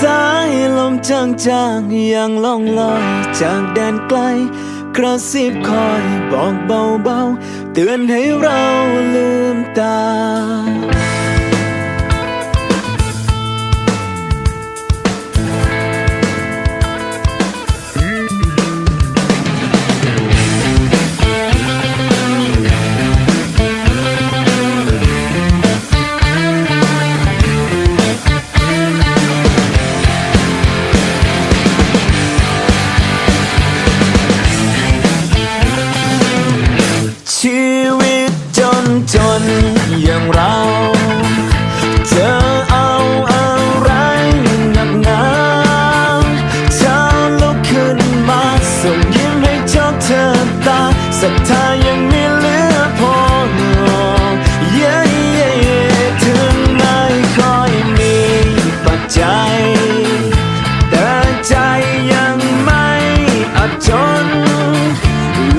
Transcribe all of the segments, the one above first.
สายลมจางๆยังล่องลอยจากแดนไกล กระซิบคอยบอกเบาๆ เตือนให้เราลืมตา ตาศรัทธายังมีเหลือพอเย้เย้ถึงไม่ค่อยมีปัจจัย แต่ใจยังไม่อับจน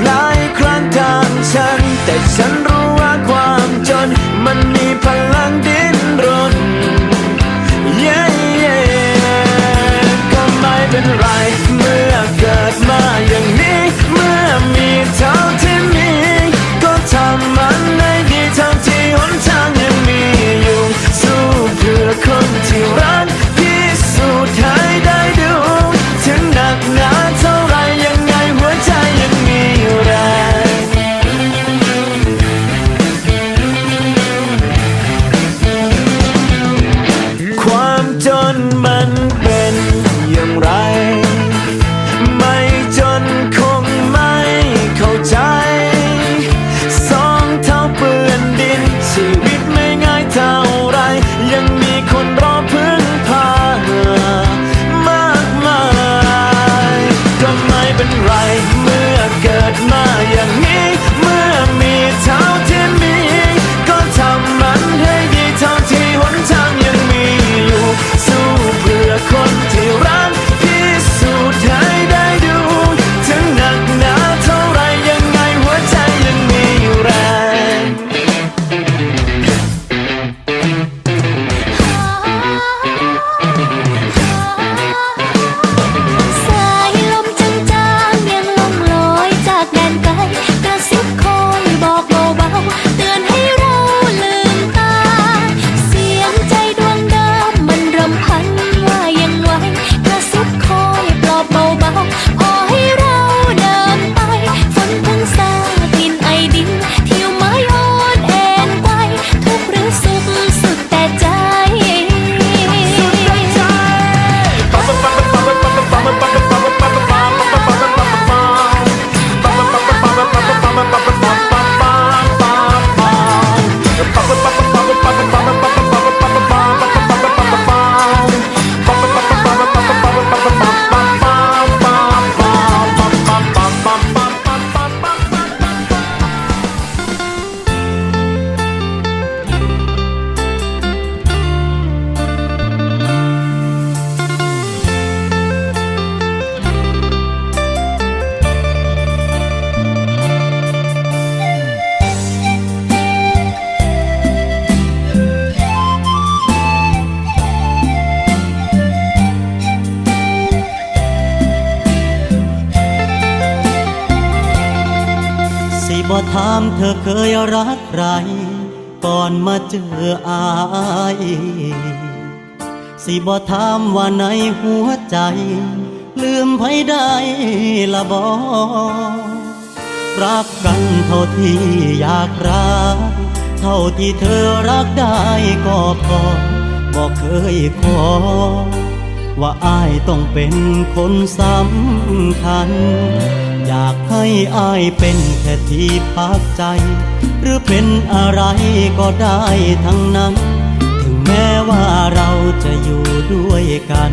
หลายครั้งทางฉัน แต่ฉันรู้ว่าความจน มันมีพลังดิ้นรนเย้เย้ก็ไม่เป็นไร สิบ่ถามเธอเคยรักใคร ก่อนมาเจออาย สิบ่ถามว่าในหัวใจ ลืมไผได้ละบอรักกันเท่าที่อยากรัก เท่าที่เธอรักได้ก็พอบอกเคยขอ ว่าอายต้องเป็นคนสำคัญ อยากให้อายเป็นแค่ที่พักใจ หรือเป็นอะไรก็ได้ทั้งนั้น ถึงแม้ว่าเราจะอยู่ด้วยกัน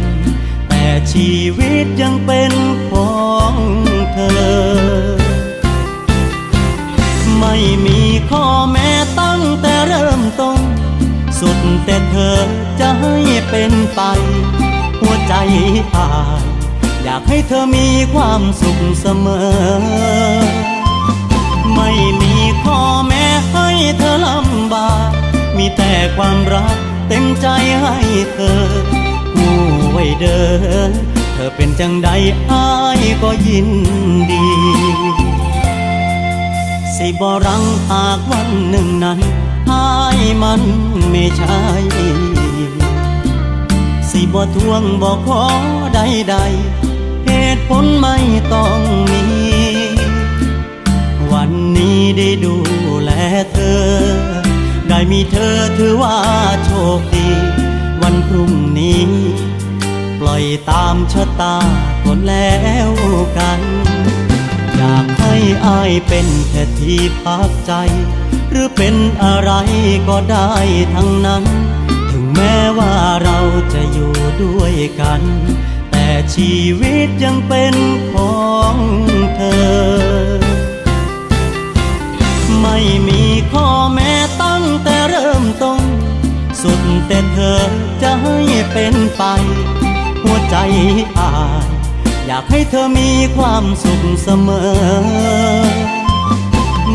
แต่ชีวิตยังเป็นของเธอ ไม่มีข้อแม้ตั้งแต่เริ่มต้น สุดแต่เธอจะให้เป็นไป หัวใจอาย อยากให้เธอมีความสุขเสมอ ไม่มีข้อแม้ให้เธอลำบาก มีแต่ความรักเต็มใจให้เธอผู้ไว้เดิน เธอเป็นจังใดอ้ายก็ยินดี สิบรังหากวันหนึ่งนั้นอ้ายมันไม่ใช่ สิบ่ทวงบ่ขอใดใดเหตุผลไม่ต้องมี วันนี้ได้ดูแลเธอ ได้มีเธอถือว่าโชคดี วันพรุ่งนี้ ปล่อยตามชะตาคนแล้วกัน อยากให้อายเป็นแค่ที่พักใจ หรือเป็นอะไรก็ได้ทั้งนั้น แม้ว่าเราจะอยู่ด้วยกัน แต่ชีวิตยังเป็นของเธอ ไม่มีข้อแม้ตั้งแต่เริ่มต้น สุดแต่เธอจะให้เป็นไป หัวใจอายอยากให้เธอมีความสุขเสมอ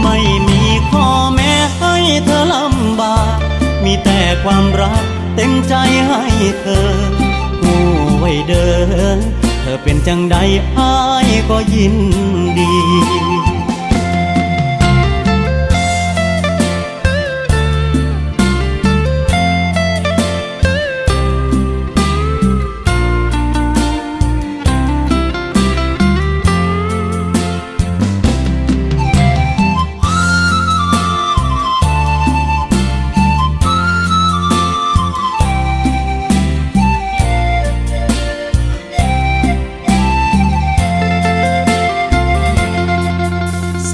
ไม่มีข้อแม้ให้เธอลำบาก มีแต่ความรัก เต็มใจให้เธอผู้ไว้เดิน เธอเป็นจังใดอ้ายก็ยินดี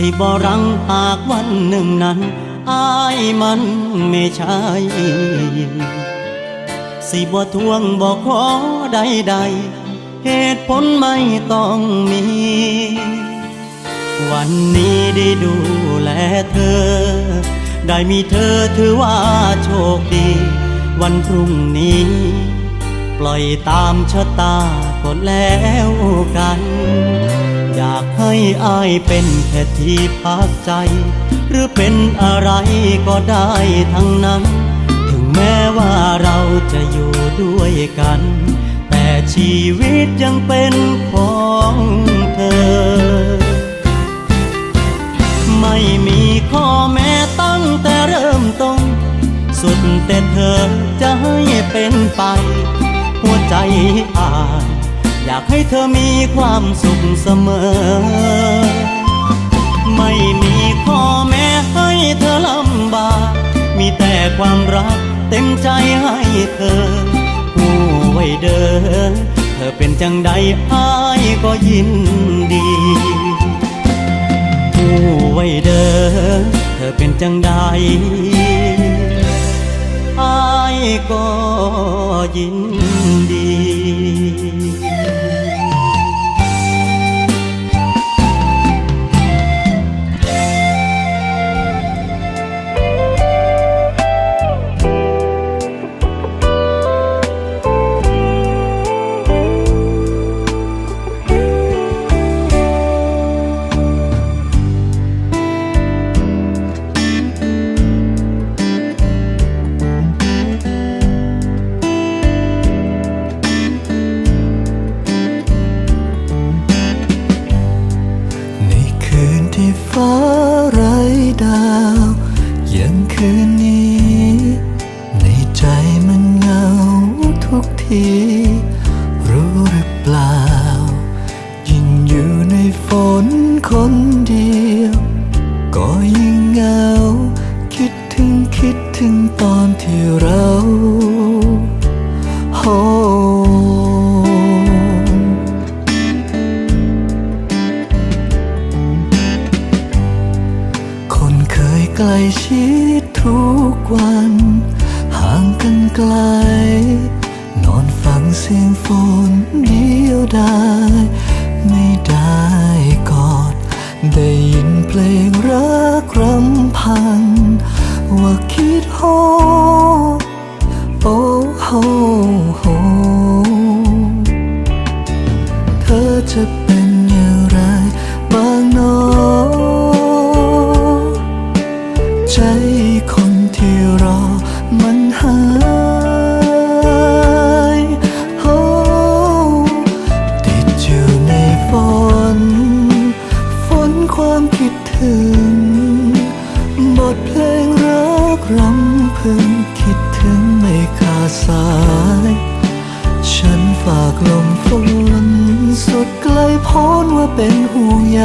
สิบ่รังหากวันหนึ่งนั้นอายมันไม่ใช่สิบ่ทวงบ่ขอใดใดๆเหตุผลไม่ต้องมี วันนี้ได้ดูแลเธอ ได้มีเธอถือว่าโชคดี วันพรุ่งนี้ ปล่อยตามชะตาก็แล้วกัน อยากให้อายเป็นแค่ที่พักใจ หรือเป็นอะไรก็ได้ทั้งนั้น ถึงแม้ว่าเราจะอยู่ด้วยกัน แต่ชีวิตยังเป็นของเธอ ไม่มีข้อแม้ตั้งแต่เริ่มต้นสุดแต่เธอจะให้เป็นไป หัวใจอาย อยากให้เธอมีความสุขเสมอ ไม่มีข้อแม้ให้เธอลำบาก มีแต่ความรักเต็มใจให้เธอผู้ไว้เดินเธอเป็นจังใดอ้ายก็ยินดีผู้ไว้เดินเธอเป็นจังใด อายก็ยินดี ที รู้หรือเปล่า ยิ่งอยู่ในฝนคนเดียว ก็ยิ่งเหงา คิดถึงคิดถึงตอนที่เราโฮคนเคยใกล้ชิดทุกวัน ห่างกันไกล นอนฟังเสียงฝนเดียวดายไม่ได้กอด ได้ยินเพลงรักรำพัน ว่าคิดหอ ลมฝนสุดไกลพ้นว่าเป็นห่วงใย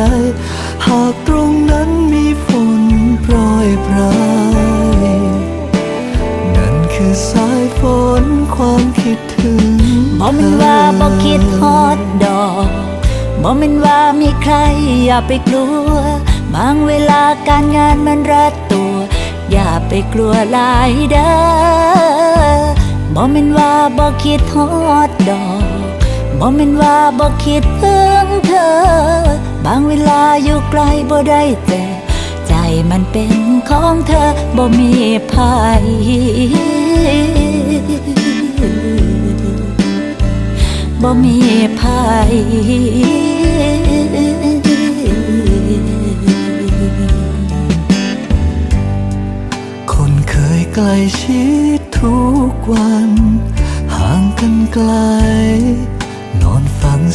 หากตรงนั้นมีฝนโปรยปลายนั่นคือสายฝนความคิดถึงบ่แม่นว่าบ่คิดฮอดดอกบ่แม่นว่ามีใครอย่าไปกลัว บางเวลาการงานมันรัดตัว อย่าไปกลัวหลายเด้อบ่แม่นว่าบ่คิดฮอดดอก บ่แม่นว่าบ่คิดถึงเธอ บางเวลาอยู่ไกลบ่ได้เจอใจมันเป็นของเธอบ่มีภัยบ่มีภัยคนเคยใกล้ชิดทุกวัน ห่างกันไกล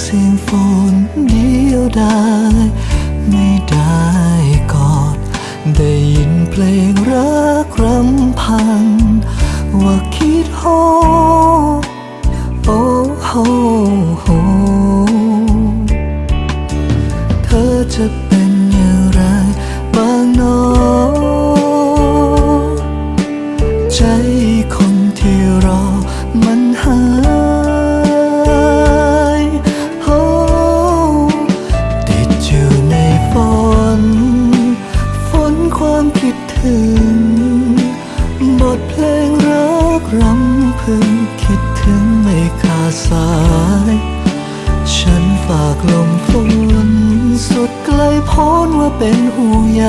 เสียงฝนเดียวดายไม่ได้กอด ได้ยินเพลงรักรำพัน ว่าคิดฮอโอ้โหโหเธอจะเป็น เป็นห่วงใย